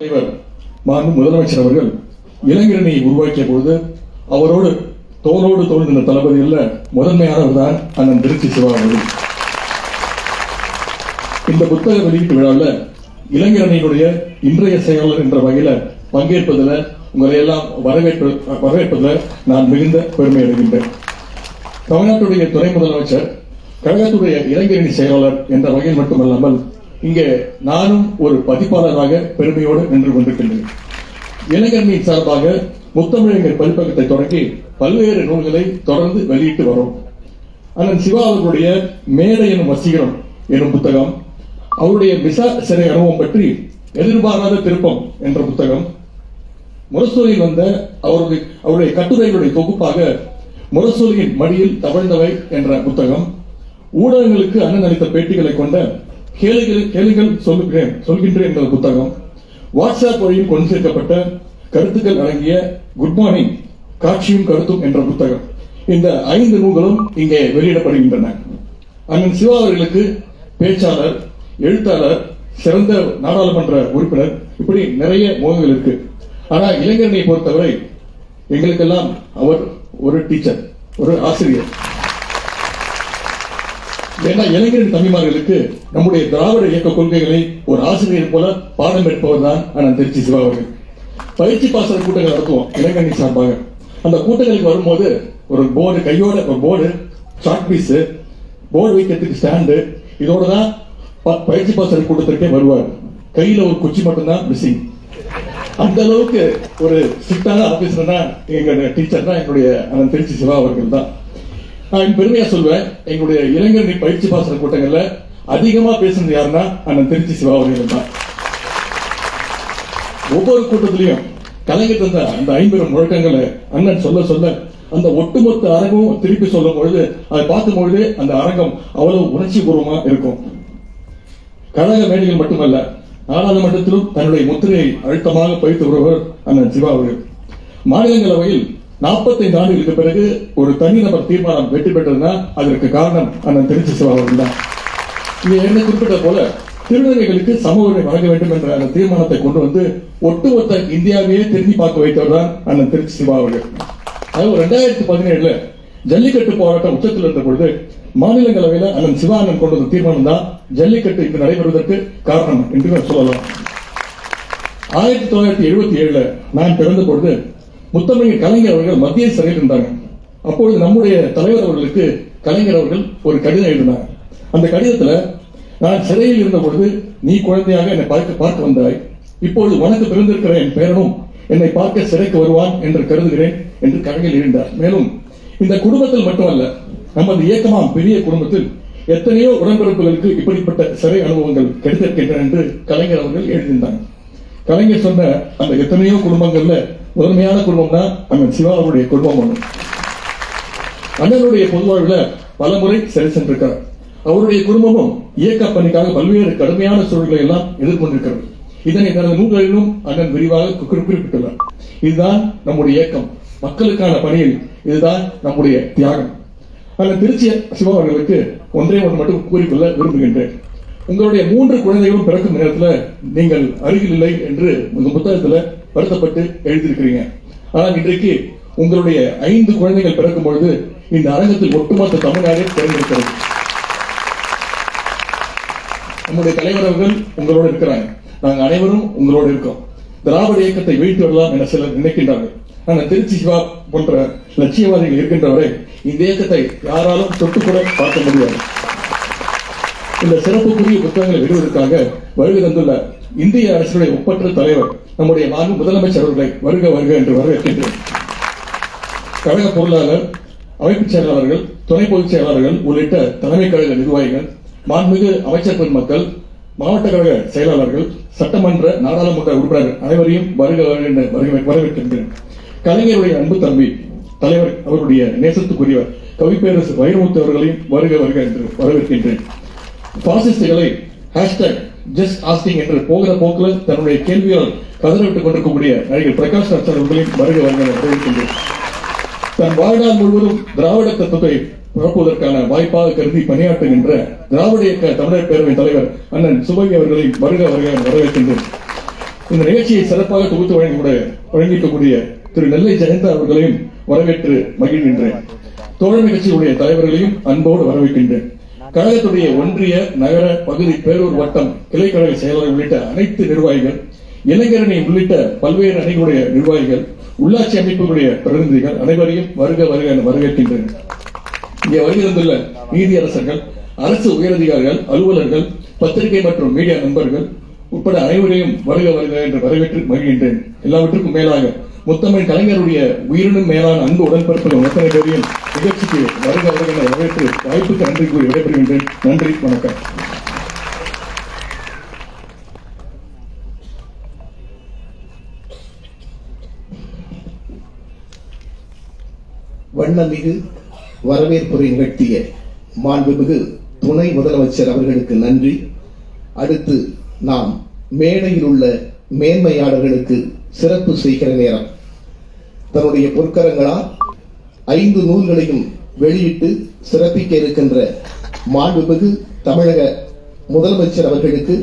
தலைவர் மாண்பு முதலமைச்சர் அவர்கள் இளைஞரணியை உருவாக்கிய பொழுது அவரோடு தோளோடு தோல் நின்ற தளபதியில் முதன்மையானவர் தான் அண்ணன் திருச்சி சிவா அவர்கள். இந்த புத்தக வெளியீட்டு விழாவில் இளைஞரணியினுடைய இன்றைய செயலாளர் என்ற வகையில் பங்கேற்பதில் உங்களை எல்லாம் வரவேற்பு வரவேற்பதில் நான் மிகுந்த பெருமை அடைகின்றேன். தமிழ்நாட்டுடைய துணை முதலமைச்சர் கழகத்துடைய இளைஞரணி செயலாளர் என்ற வகையில் மட்டுமல்லாமல் இங்கே நானும் ஒரு பதிப்பாளராக பெருமையோடு நின்று கொண்டிருக்கின்றேன். இளைஞர்களின் சார்பாக முத்தமிழங்கள் பதிப்பகத்தை தொடங்கி பல்வேறு நூல்களை தொடர்ந்து வெளியிட்டு வரும். அண்ணன் சிவா அவர்களுடைய மேடை எனும் வசீகரம் எனும் புத்தகம் அவருடைய மிசா சிறை அனுபவம் பற்றி எதிர்பாராத திருப்பம் என்ற புத்தகம் முரசொலியில் வந்த அவருடைய அவருடைய கட்டுரைகளுடைய தொகுப்பாக முரசொலியின் மடியில் தவழ்ந்தவை என்ற புத்தகம் ஊடகங்களுக்கு அண்ணன் அளித்த பேட்டிகளை கொண்ட கேளுகள் கேளுங்கள் சொல்லுகிறேன் சொல்கின்றேன் என்ற புத்தகம். வாட்ஸ்அப் வழியில் கொண்டு சேர்க்கப்பட்ட கருத்துக்கள் அடங்கிய குட் மார்னிங் காட்சியும் கருத்தும் என்ற புத்தகம். இந்த ஐந்து நூல்களும் இங்கே வெளியிடப்படுகின்றன. அண்ணன் சிவா அவர்களுக்கு பேச்சாளர் எழுத்தாளர் சிறந்த நாடாளுமன்ற உறுப்பினர் இப்படி நிறைய முகங்கள் இருக்கு. ஆனா இளைஞரனை பொறுத்தவரை எங்களுக்கெல்லாம் அவர் ஒரு டீச்சர் ஒரு ஆசிரியர். ஏன்னா இளைஞரின் தம்பிமார்களுக்கு நம்முடைய திராவிட இயக்க கொள்கைகளை ஒரு ஆசிரியர் போல பாடம் எடுப்பவர் தான் அண்ணன் திருச்சி சிவா அவர்கள். பயிற்சி பாசன கூட்டங்கள் நடத்துவோம் இளைஞரணி சார்பாக. அந்த கூட்டங்களுக்கு வரும்போது ஒரு போர்டு கையோட ஒரு போர்டு சாக் பீஸ் போர்டு வைக்கிறதுக்கு ஸ்டாண்டு இதோட தான் ப- பயிற்சி பாசன கூட்டத்திற்கே வருவார். கையில ஒரு குச்சி மட்டும்தான் மிஸ்ஸிங் அந்த அளவுக்கு ஒரு ஸ்ட்ரிக்டான ஆபீசர்னா எங்க டீச்சர் தான் என்னுடைய திருச்சி சிவா அவர்கள் தான். நான் பெருமையா சொல்வேன் எங்களுடைய இளைஞர்கள் பயிற்சி பாசன கூட்டங்கள்ல அதிகமா பேசுனது யாருன்னா அண்ணன் திருச்சி சிவா அவர்கள் தான். ஒவ்வொரு கூட்டத்திலையும் கலைஞர் தந்த அந்த ஐம்பெரும் முழக்கங்களை அண்ணன் சொல்ல சொல்ல அந்த ஒட்டுமொத்த அரங்கமும் திருப்பி சொல்லும் பொழுது அதை பார்க்கும் பொழுது அந்த அரங்கம் அவ்வளவு உணர்ச்சி பூர்வமா இருக்கும். கழக மேடைகள் மட்டுமல்ல நாடாளுமன்றத்திலும் தன்னுடைய முத்திரையை அழுத்தமாக பதித்து வருவர் அண்ணன் சிவா அவர்கள். மாநிலங்களவையில் 45 ஆண்டுகளுக்கு பிறகு ஒரு தனிநபர் தீர்மானம் வெற்றி பெற்றதுன்னா அதற்கு காரணம் அண்ணன் திருச்சி சிவா தான் இது என்ன குறிப்பிட்ட போல திருநங்கைகளுக்கு சம உரிமை வழங்க வேண்டும் என்ற அந்த தீர்மானத்தை கொண்டு வந்து ஒட்டுமொத்த இந்தியாவையே திரும்பி பார்க்க வைத்தவர் தான் அண்ணன் திருச்சி சிவா அவர்கள். அதாவது ரெண்டாயிரத்தி பதினேழுல ஜல்லிக்கட்டு போராட்டம் உச்சத்தில் இருந்த பொழுது மாநிலங்களவையில அண்ணன் சிவா அண்ணன் கொண்டு வந்த தீர்மானம் தான் ஜல்லிக்கட்டு இங்கு நடைபெறுவதற்கு காரணம் என்று நான் சொல்லலாம். ஆயிரத்தி தொள்ளாயிரத்தி எழுபத்தி ஏழுல நான் பிறந்த பொழுது முத்தமிழ் கலைஞர் அவர்கள் மத்திய சிறையில் இருந்தாங்க. அப்பொழுது நம்முடைய தலைவர் அவர்களுக்கு கலைஞர் அவர்கள் ஒரு கடிதம் எழுதினார். அந்த கடிதத்துல நான் சிறையில் இருந்த பொழுது நீ குழந்தையாக என்னை பார்க்க பார்க்க வந்தாய். இப்பொழுது உனக்கு பிறந்திருக்கிற என் பேரனும் என்னை பார்க்க சிறைக்கு வருவான் என்று கருதுகிறேன் என்று கலைஞர் எழுந்தார் மேலும் இந்த குடும்பத்தில் மட்டுமல்ல நமது இயக்கமாம் பெரிய குடும்பத்தில் எத்தனையோ உடன்பிறப்புகளுக்கு இப்படிப்பட்ட சிறை அனுபவங்கள் கிடைத்திருக்கின்றன என்று கலைஞர் அவர்கள் எழுதியிருந்தாங்க கலைஞர் சொன்ன அந்த எத்தனையோ குடும்பங்கள்ல முதன்மையான குடும்பம் தான் அண்ணன் சிவா அவருடைய குடும்பம் ஒண்ணு. அண்ணனுடைய பொதுவாழ்வில் பல முறை சிறை சென்றிருக்கார் அவருடைய குடும்பமும் இயக்க பணிக்காக பல்வேறு கடுமையான சூழல்களை எல்லாம் எதிர்கொண்டிருக்கிறது. இதனை தனது நூல்களிலும் அண்ணன் விரிவாக குறிப்பிட்டுள்ளார். இதுதான் நம்முடைய இயக்கம். மக்களுக்கான பணியில் இதுதான் நம்முடைய தியாகம். அண்ணன் திருச்சி சிவா அவர்களுக்கு ஒன்றே ஒன்று மட்டும் கூறிக்கொள்ள விரும்புகின்றேன். உங்களுடைய மூன்று குழந்தைகளும் பிறக்கும் நேரத்துல நீங்கள் அருகில் இல்லை என்று உங்க புத்தகத்துல வருத்தப்பட்டு எழுதியிருக்கிறீங்க ஆனால் இன்றைக்கு உங்களுடைய ஐந்து குழந்தைகள் பிறக்கும் பொழுது இந்த அரங்கத்தில் ஒட்டுமொத்த தமிழ்நாடே திறந்திருக்கிறது. நம்முடைய தலைவர் அவர்கள் உங்களோட இருக்கிறாங்க. நாங்க அனைவரும் உங்களோட இருக்கோம். திராவிட இயக்கத்தை வீழ்த்தி வரலாம் என சிலர் நினைக்கின்றார்கள். ஆனால் திருச்சி சிவா போன்ற லட்சியவாதிகள் இருக்கின்றவரை இந்த இயக்கத்தை யாராலும் தொட்டு கூட பார்க்க முடியாது. இந்த சிறப்புக்குரிய புத்தகங்களை விடுவதற்காக வருகை தந்துள்ள இந்திய அரசுடைய ஒப்பற்ற தலைவர் நம்முடைய மாண்பு முதலமைச்சர் அவர்களை வருக வருக என்று வரவேற்கின்றேன். கழக பொருளாளர் அமைப்புச் செயலாளர்கள் துணை பொதுச் செயலாளர்கள் உள்ளிட்ட தலைமை கழக நிர்வாகிகள் மாண்புமிகு அமைச்சர் பெருமக்கள் மாவட்ட கழக செயலாளர்கள் சட்டமன்ற நாடாளுமன்ற உறுப்பினர் அனைவரையும் வருக என்று வருக- வரவேற்கின்றேன். கலைஞருடைய அன்பு தம்பி தலைவர் அவருடைய நேசத்துக்குரியவர் கவிப்பேரசு வைரமுத்து அவர்களையும் வருக வருக என்று வரவேற்கின்றேன். பாசிஸ்டுகளை ஹேஷ்டாக் ஜஸ்ட் ஆஸ்கிங் என்று போகிற போக்கில் தன்னுடைய கேள்வியால் கதறிவிட்டுக் கொண்டிருக்கக்கூடிய நடிகர் பிரகாஷ் ராஜ் அவர்களையும் வருக வருக என தன் வாழ்நாள் முழுவதும் திராவிட தத்துவத்தை பரப்புவதற்கான வாய்ப்பாக கருதி பணியாற்றுகின்ற திராவிட இயக்க தமிழர் பேரவை தலைவர் அண்ணன் சுபவி அவர்களை வருக வருக வரவேற்கின்றேன். இந்த நிகழ்ச்சியை சிறப்பாக தொகுத்து வழங்கக்கூடிய வழங்கிக்கக்கூடிய திரு நெல்லை ஜெயந்தா அவர்களையும் வரவேற்று மகிழ்கின்றேன். தோழமை கட்சியுடைய தலைவர்களையும் அன்போடு வரவேற்கின்றேன். கழகத்துடைய ஒன்றிய நகர பகுதி பேரூர் வட்டம் கிளைக்கழக செயலர் உள்ளிட்ட அனைத்து நிர்வாகிகள் இளைஞரணி உள்ளிட்ட பல்வேறு அணிகளுடைய நிர்வாகிகள் உள்ளாட்சி அமைப்புகளுடைய பிரதிநிதிகள் அனைவரையும் வருக வருக என இங்கே வருகை நீதியரசர்கள் அரசு உயரதிகாரிகள் அலுவலர்கள் பத்திரிகை மற்றும் மீடியா நண்பர்கள் உட்பட அனைவரையும் வருக வருக என்று வரவேற்று மகிழ்கின்றேன். எல்லாவற்றுக்கும் மேலாக முத்தமிழ் கலைஞருடைய உயிரினும் மேலான அன்பு உடன்பிறப்புகள் அத்தனை பேரையும் நிகழ்ச்சிக்கு வருக வருக என வரவேற்று வாய்ப்புக்கு நன்றி கூறி விடைபெறுகின்றேன். நன்றி வணக்கம். வண்ணமிகு வரவேற்புரை நிகழ்த்திய மாண்புமிகு துணை முதலமைச்சர் அவர்களுக்கு நன்றி. அடுத்து நாம் மேடையில் உள்ள மேன்மையாளர்களுக்கு சிறப்பு செய்கிற நேரம். தன்னுடைய பொற்கரங்களால் ஐந்து நூல்களையும் வெளியிட்டு சிறப்பிக்க இருக்கின்ற மாண்புமிகு தமிழக முதலமைச்சர் அவர்களுக்கு